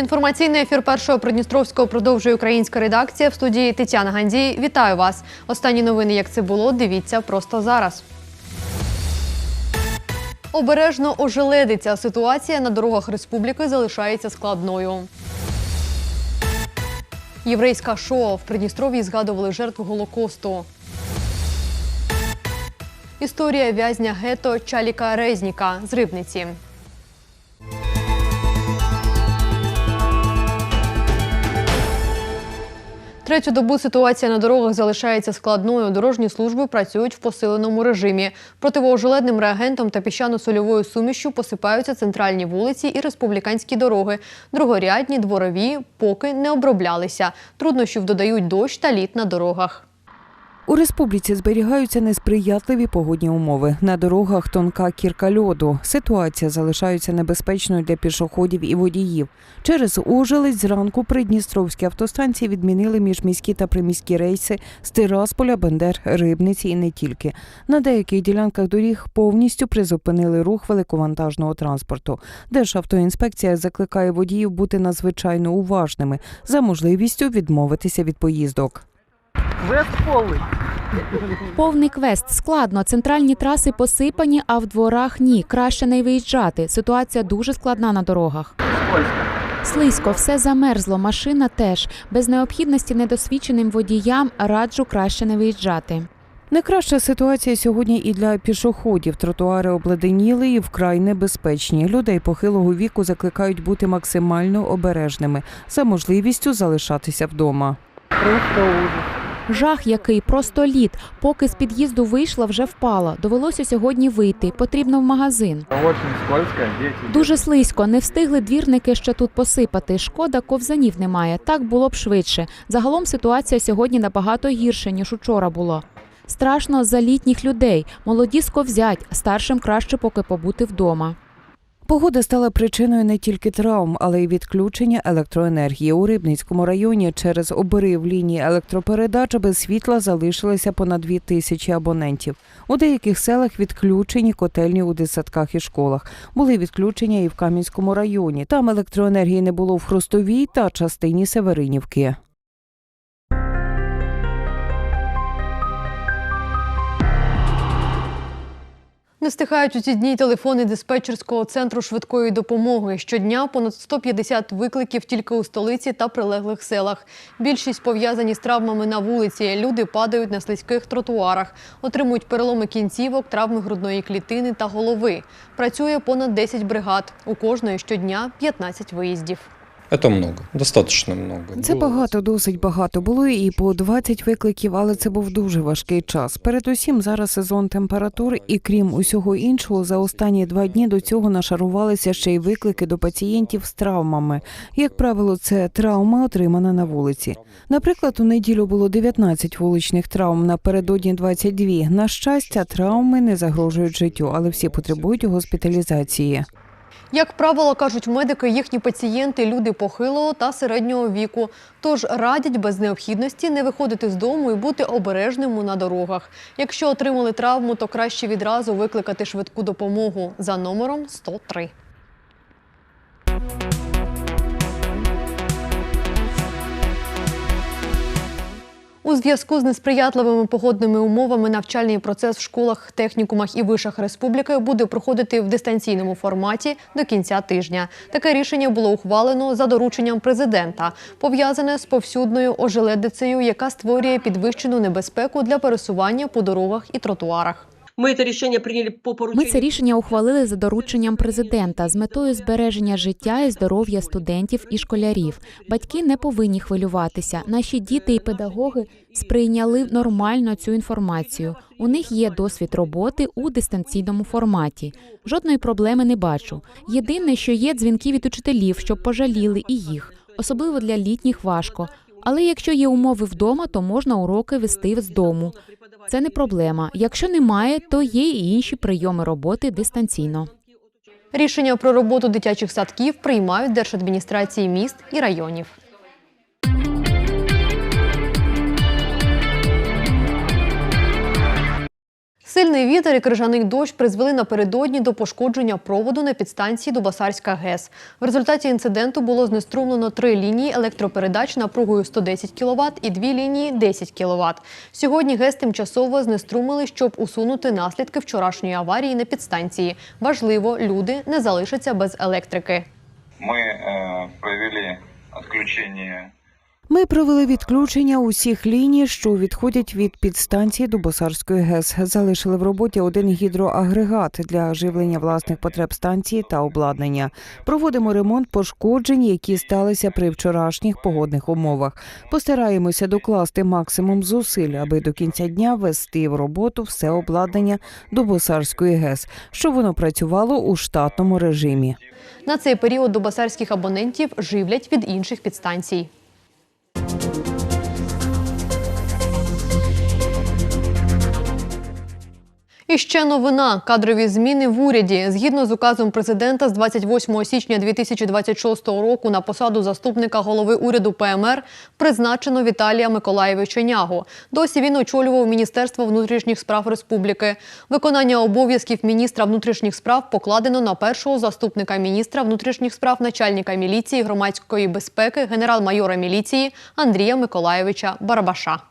Інформаційний ефір першого Придністровського продовжує українська редакція в студії Тетяна Гандій. Вітаю вас. Останні новини, як це було, дивіться просто зараз. Обережно ожеледиться. Ситуація на дорогах республіки залишається складною. Єврейська шоу в Придністров'ї згадували жертв Голокосту. Історія в'язня гето Чаліка Резніка з Рибниці. Третю добу ситуація на дорогах залишається складною. Дорожні служби працюють в посиленому режимі. Противоожеледним реагентом та піщано-сольовою сумішю посипаються центральні вулиці і республіканські дороги. Другорядні, дворові поки не оброблялися. Труднощів додають дощ та лід на дорогах. У республіці зберігаються несприятливі погодні умови. На дорогах тонка кірка льоду. Ситуація залишається небезпечною для пішоходів і водіїв. Через ожеледь зранку придністровські автостанції відмінили міжміські та приміські рейси з Тирасполя, Бендер, Рибниці і не тільки. На деяких ділянках доріг повністю призупинили рух великовантажного транспорту. Державтоінспекція закликає водіїв бути надзвичайно уважними за можливістю відмовитися від поїздок. Квест повний. Повний квест складно. Центральні траси посипані, а в дворах ні. Краще не виїжджати. Ситуація дуже складна на дорогах. Слизько, все замерзло. Машина теж без необхідності недосвідченим водіям раджу краще не виїжджати. Найкраща ситуація сьогодні і для пішоходів. Тротуари обледеніли і вкрай небезпечні. Людей похилого віку закликають бути максимально обережними за можливістю залишатися вдома. Просто ужас. Жах, який просто лід. Поки з під'їзду вийшла, вже впала. Довелося сьогодні вийти. Потрібно в магазин. Дуже слизько. Не встигли двірники ще тут посипати. Шкода, ковзанів немає. Так було б швидше. Загалом ситуація сьогодні набагато гірше ніж учора було. Страшно за літніх людей. Молоді сковзять, старшим краще поки побути вдома. Погода стала причиною не тільки травм, але й відключення електроенергії. У Рибницькому районі через обрив лінії електропередач без світла залишилося понад дві тисячі абонентів. У деяких селах відключені котельні у дитсадках і школах. Були відключення і в Кам'янському районі. Там електроенергії не було в Хрустовій та частині Северинівки. Не стихають у ці дні телефони диспетчерського центру швидкої допомоги. Щодня понад 150 викликів тільки у столиці та прилеглих селах. Більшість пов'язані з травмами на вулиці. Люди падають на слизьких тротуарах, отримують переломи кінцівок, травми грудної клітини та голови. Працює понад 10 бригад. У кожної щодня 15 виїздів. Это много, достаточно много. Це багато, досить багато. Було і по 20 викликів, але це був дуже важкий час. Передусім, зараз сезон температур, і крім усього іншого, за останні два дні до цього нашарувалися ще й виклики до пацієнтів з травмами. Як правило, це травма, отримана на вулиці. Наприклад, у неділю було 19 вуличних травм, напередодні 22. На щастя, травми не загрожують життю, але всі потребують госпіталізації. Як правило, кажуть медики, їхні пацієнти люди похилого та середнього віку. Тож радять без необхідності не виходити з дому і бути обережними на дорогах. Якщо отримали травму, то краще відразу викликати швидку допомогу за номером 103. У зв'язку з несприятливими погодними умовами навчальний процес в школах, технікумах і вишах республіки буде проходити в дистанційному форматі до кінця тижня. Таке рішення було ухвалено за дорученням президента, пов'язане з повсюдною ожеледицею, яка створює підвищену небезпеку для пересування по дорогах і тротуарах. Мы это решение приняли по Ми це рішення ухвалили за дорученням президента з метою збереження життя і здоров'я студентів і школярів. Батьки не повинні хвилюватися. Наші діти і педагоги сприйняли нормально цю інформацію. У них є досвід роботи у дистанційному форматі. Жодної проблеми не бачу. Єдине, що є дзвінки від учителів, щоб пожаліли і їх, особливо для літніх важко. Але якщо є умови вдома, то можна уроки вести з дому. Це не проблема. Якщо немає, то є і інші прийоми роботи дистанційно. Рішення про роботу дитячих садків приймають держадміністрації міст і районів. Сильний вітер і крижаний дощ призвели напередодні до пошкодження проводу на підстанції Дубасарська ГЕС. В результаті інциденту було знеструмлено три лінії електропередач напругою 110 кВт і дві лінії 10 кВт. Сьогодні ГЕС тимчасово знеструмили, щоб усунути наслідки вчорашньої аварії на підстанції. Важливо, люди не залишаться без електрики. Мы э, провели отключение Ми провели відключення усіх ліній, що відходять від підстанції Дубосарської ГЕС. Залишили в роботі один гідроагрегат для живлення власних потреб станції та обладнання. Проводимо ремонт пошкоджень, які сталися при вчорашніх погодних умовах. Постараємося докласти максимум зусиль, аби до кінця дня ввести в роботу все обладнання Дубосарської ГЕС, щоб воно працювало у штатному режимі. На цей період дубасарських абонентів живлять від інших підстанцій. І ще новина кадрові зміни в уряді. Згідно з указом президента з 28 січня 2026 року на посаду заступника голови уряду ПМР призначено Віталія Миколаєвича Нягу. Досі він очолював Міністерство внутрішніх справ республіки. Виконання обов'язків міністра внутрішніх справ покладено на першого заступника міністра внутрішніх справ начальника міліції громадської безпеки генерал-майора міліції Андрія Миколаєвича Барабаша.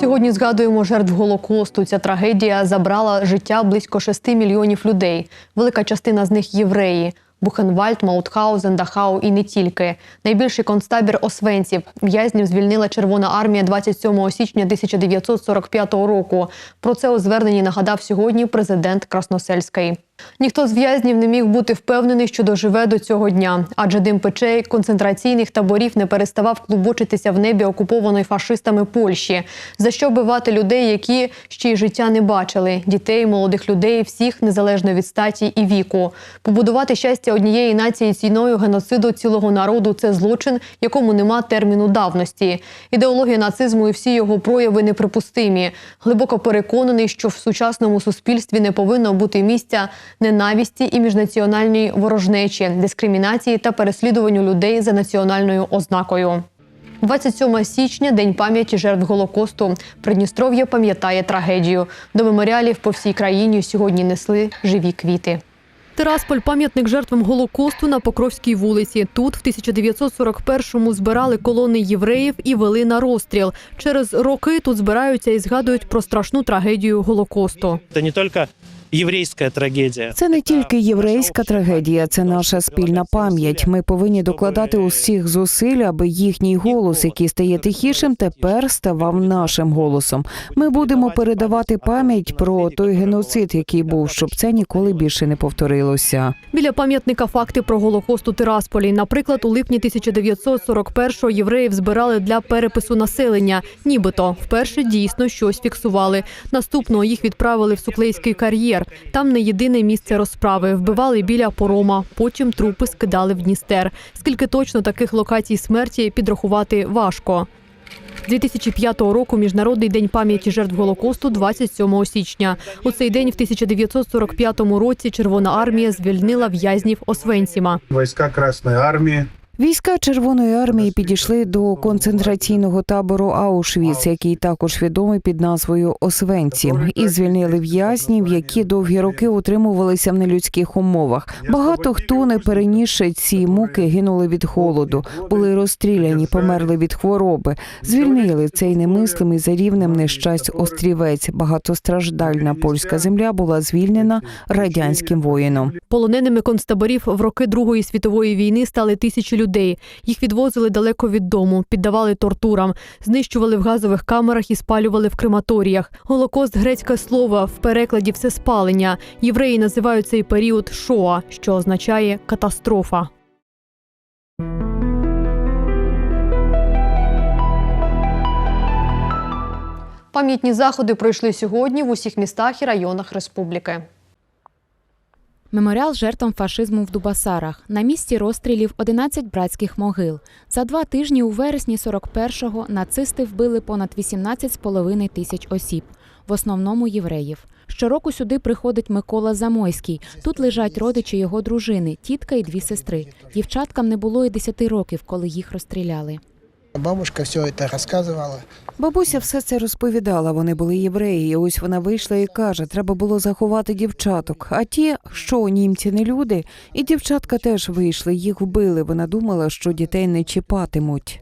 Сьогодні згадуємо жертв Голокосту. Ця трагедія забрала життя близько 6 мільйонів людей. Велика частина з них євреї. Бухенвальд, Маутхаузен, Дахау і не тільки. Найбільший концтабір Освенців. В'язнів звільнила Червона армія 27 січня 1945 року. Про це у зверненні нагадав сьогодні президент Красносельський. Ніхто з в'язнів не міг бути впевнений, що доживе до цього дня, адже дим печей концентраційних таборів не переставав клубочитися в небі окупованої фашистами Польщі. За що вбивати людей, які ще й життя не бачили, дітей, молодих людей, всіх незалежно від статі і віку. Побудувати щастя однієї нації ціною геноциду цілого народу це злочин, якому нема терміну давності. Ідеологія нацизму і всі його прояви неприпустимі. Глибоко переконаний, що в сучасному суспільстві не повинно бути місця ненависті і міжнаціональній ворожнечі, дискримінації та переслідуванню людей за національною ознакою. 27 січня день пам'яті жертв Голокосту. Придністров'я пам'ятає трагедію. До меморіалів по всій країні сьогодні несли живі квіти. Тирасполь пам'ятник жертвам Голокосту на Покровській вулиці. Тут в 1941-му збирали колони євреїв і вели на розстріл. Через роки тут збираються і згадують про страшну трагедію Голокосту. Это не только еврейская трагедия. Це не тільки єврейська трагедія, це наша спільна пам'ять. Ми повинні докладати усіх зусиль, аби їхній голос, який стає тихішим, тепер ставав нашим голосом. Ми будемо передавати пам'ять про той геноцид, який був, щоб це ніколи більше не повторилося. Біля пам'ятника факти про Голокост у Тирасполі. Наприклад, у липні 1941-го євреїв збирали для перепису населення. Нібито вперше дійсно щось фіксували. Наступного їх відправили в Суклейський кар'єр. Там не єдине місце розправи. Вбивали біля порома. Потім трупи скидали в Дністер. Скільки точно таких локацій смерті підрахувати важко. З 2005 року Міжнародний день пам'яті жертв Голокосту 27 січня. У цей день в 1945 році Червона армія звільнила в'язнів Освенціма. войска Красной Армии Війська Червоної армії підійшли до концентраційного табору Аушвіц, який також відомий під назвою Освенці, і звільнили в'язнів, які довгі роки утримувалися в нелюдських умовах. Багато хто не перенісши ці муки, гинули від холоду, були розстріляні, померли від хвороби. Звільнили цей немислимий за рівнем нещасть острівець. Багатостраждальна польська земля була звільнена радянським воїном. Полоненими концтаборів в роки Другої світової війни стали тисячі людей. Їх відвозили далеко від дому, піддавали тортурам, знищували в газових камерах і спалювали в крематоріях. Голокост грецьке слово в перекладі все спалення. Євреї називають цей період шоа, що означає катастрофа. Пам'ятні заходи пройшли сьогодні в усіх містах і районах республіки. Меморіал жертвам фашизму в Дубасарах. На місці розстрілів 11 братських могил. За два тижні у вересні 41-го нацисти вбили понад 18,5 тисяч осіб, в основному євреїв. Щороку сюди приходить Микола Замойський. Тут лежать родичі його дружини, тітка і дві сестри. Дівчаткам не було і 10 років, коли їх розстріляли. Бабушка все это рассказывала. Бабуся все це розповідала. Вони були євреї. І ось вона вийшла і каже: треба було заховати дівчаток. А ті, що німці не люди, і дівчатка теж вийшли, їх вбили. Вона думала, що дітей не чіпатимуть.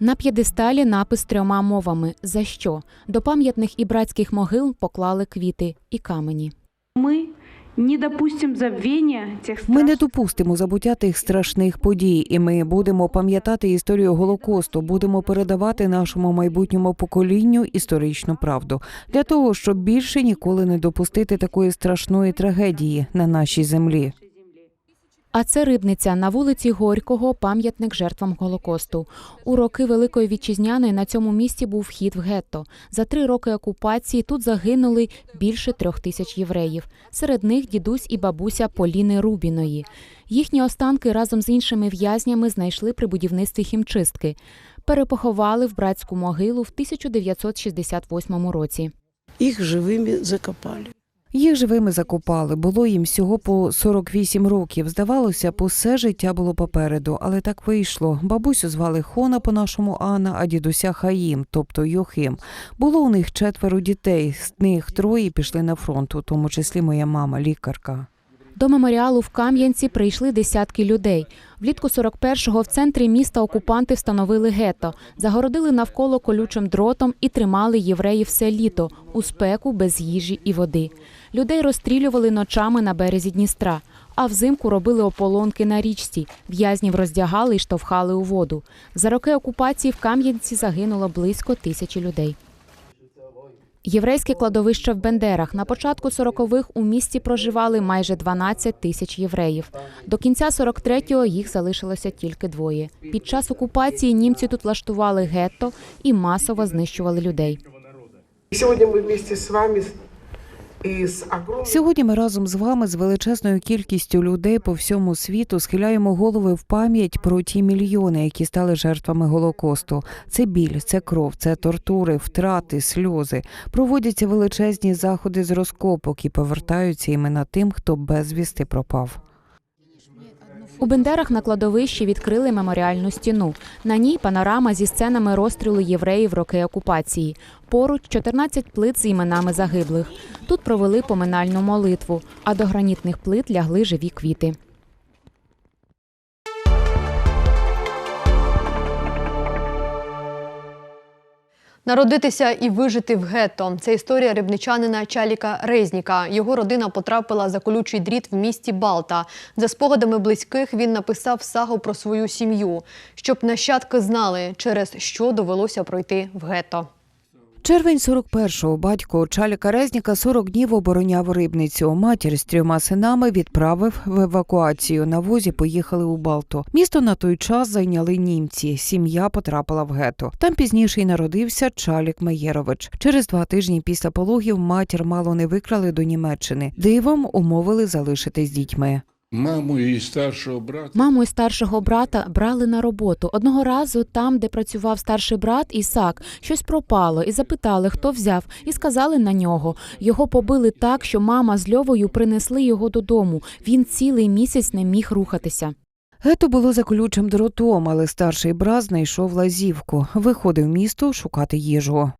На п'єдесталі напис трьома мовами. За що? До пам'ятних і братських могил поклали квіти і камені. Мы ми не допустимо забуття тих страшних подій, і ми будемо пам'ятати історію Голокосту, будемо передавати нашому майбутньому поколінню історичну правду для того, щоб більше ніколи не допустити такої страшної трагедії на нашій землі. А це рибниця на вулиці Горького, пам'ятник жертвам Голокосту. У роки Великої вітчизняної на цьому місці був вхід в гетто. За три роки окупації тут загинули більше трьох тисяч євреїв. Серед них дідусь і бабуся Поліни Рубіної. Їхні останки разом з іншими в'язнями знайшли при будівництві хімчистки. Перепоховали в братську могилу в 1968 році. Их живыми закопали. Їх живими закопали. Було їм всього по 48 років. Здавалося, б, усе життя було попереду, але так вийшло. Бабусю звали Хона по-нашому Анна, а дідуся Хаїм, тобто Йохим. Було у них четверо дітей. З них троє пішли на фронт, у тому числі моя мама, лікарка. До меморіалу в Кам'янці прийшли десятки людей. Влітку 41-го в центрі міста окупанти встановили гетто, загородили навколо колючим дротом і тримали євреїв все літо у спеку без їжі і води. Людей розстрілювали ночами на березі Дністра, а взимку робили ополонки на річці. В'язнів роздягали і штовхали у воду. За роки окупації в Кам'янці загинуло близько тисячі людей. Єврейське кладовище в Бендерах. На початку 40-х у місті проживали майже 12 тисяч євреїв. До кінця 43-го їх залишилося тільки двоє. Під час окупації німці тут влаштували гетто і масово знищували людей. Сегодня мы вместе с вами и с огромным Сьогодні ми разом з вами з величезною кількістю людей по всьому світу схиляємо голови в пам'ять про ті мільйони, які стали жертвами Голокосту. Це біль, це кров, це тортури, втрати, сльози. Проводяться величезні заходи з розкопок і повертаються імена тим, хто безвісти пропав. У Бендерах на кладовищі відкрили меморіальну стіну. На ній панорама зі сценами розстрілу євреїв роки окупації. Поруч 14 плит з іменами загиблих. Тут провели поминальну молитву, а до гранітних плит лягли живі квіти. Народитися і вижити в гетто. Це історія рибничанина Чаліка Резніка. Його родина потрапила за колючий дріт в місті Балта. За спогадами близьких він написав сагу про свою сім'ю, щоб нащадки знали, через що довелося пройти в гетто. Червень 41-го батько Чаліка Резніка 40 днів обороняв рибницю. Матір з трьома синами відправив в евакуацію. На возі поїхали у Балту. Місто на той час зайняли німці. Сім'я потрапила в гетто. Там пізніше й народився Чалік Маєрович. Через два тижні після пологів матір мало не викрали до Німеччини. Дивом умовили залишитись дітьми. Маму і старшого брата. Маму і старшого брата брали на роботу. Одного разу там, де працював старший брат Ісак, щось пропало і запитали, хто взяв, і сказали на нього. Його побили так, що мама з Льовою принесли його додому. Він цілий місяць не міг рухатися. Гетто було за колючим дротом, але старший брат знайшов лазівку. Виходив місто шукати їжу.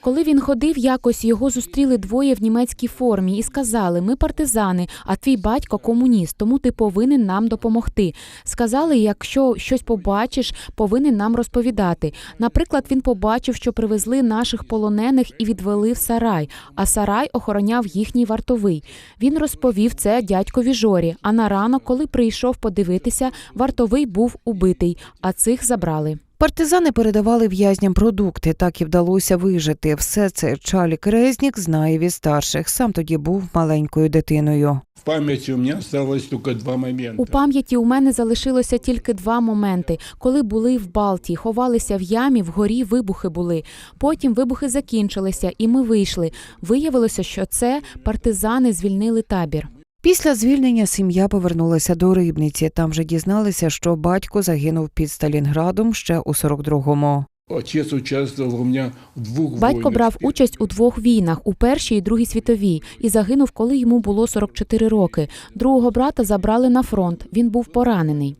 Коли він ходив, якось його зустріли двоє в німецькій формі і сказали: Ми партизани, а твій батько комуніст, тому ти повинен нам допомогти. Сказали, якщо щось побачиш, повинен нам розповідати. Наприклад, він побачив, що привезли наших полонених і відвели в сарай, а сарай охороняв їхній вартовий. Він розповів це дядькові Жорі. А на ранок, коли прийшов подивитися, вартовий був убитий, а цих забрали. Партизани передавали в'язням продукти, так і вдалося вижити. Все це Чалік Резнік знає від старших. Сам тоді був маленькою дитиною. в памяти у меня осталось только два момента. У пам'яті у мене залишилося тільки два моменти, коли були в Балті, ховалися в ямі, вгорі вибухи були. Потім вибухи закінчилися, і ми вийшли. Виявилося, що це партизани звільнили табір. Після звільнення сім'я повернулася до рибниці. Там вже дізналися, що батько загинув під Сталінградом ще у 42-му. Отец участвовал у меня в двух Батько брав участь у двох війнах у першій і другій світовій і загинув, коли йому було 44 роки. Другого брата забрали на фронт. Він був поранений.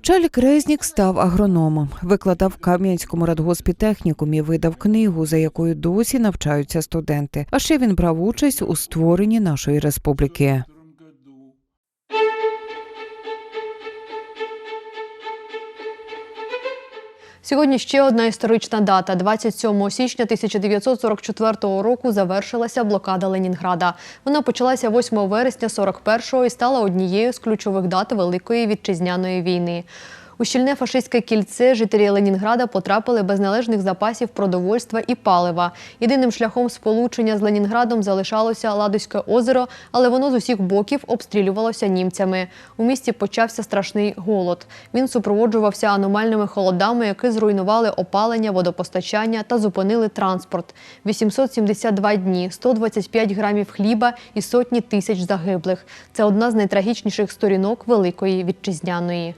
Чалік Резнік став агрономом, викладав в Кам'янському радгоспі технікумі, видав книгу, за якою досі навчаються студенти. А ще він брав участь у створенні нашої республіки. Сьогодні ще одна історична дата. 27 січня 1944 року завершилася блокада Ленінграда. Вона почалася 8 вересня 41-го і стала однією з ключових дат Великої вітчизняної війни. У щільне фашистське кільце жителі Ленінграда потрапили без належних запасів продовольства і палива. Єдиним шляхом сполучення з Ленінградом залишалося Ладозьке озеро, але воно з усіх боків обстрілювалося німцями. У місті почався страшний голод. Він супроводжувався аномальними холодами, які зруйнували опалення, водопостачання та зупинили транспорт. 872 дні, 125 грамів хліба і сотні тисяч загиблих. Це одна з найтрагічніших сторінок Великої вітчизняної.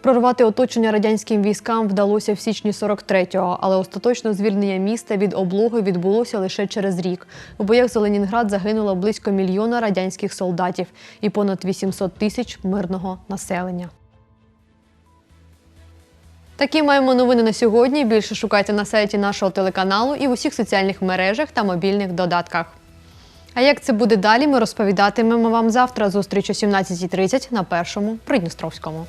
Прорвати оточення радянським військам вдалося в січні 43-го, але остаточне звільнення міста від облоги відбулося лише через рік. У боях за Ленінград загинуло близько мільйона радянських солдатів і понад 800 тисяч мирного населення. Такі маємо новини на сьогодні. Більше шукайте на сайті нашого телеканалу і в усіх соціальних мережах та мобільних додатках. А як це буде далі, ми розповідатимемо вам завтра. Зустріч о 17.30 на першому Придністровському.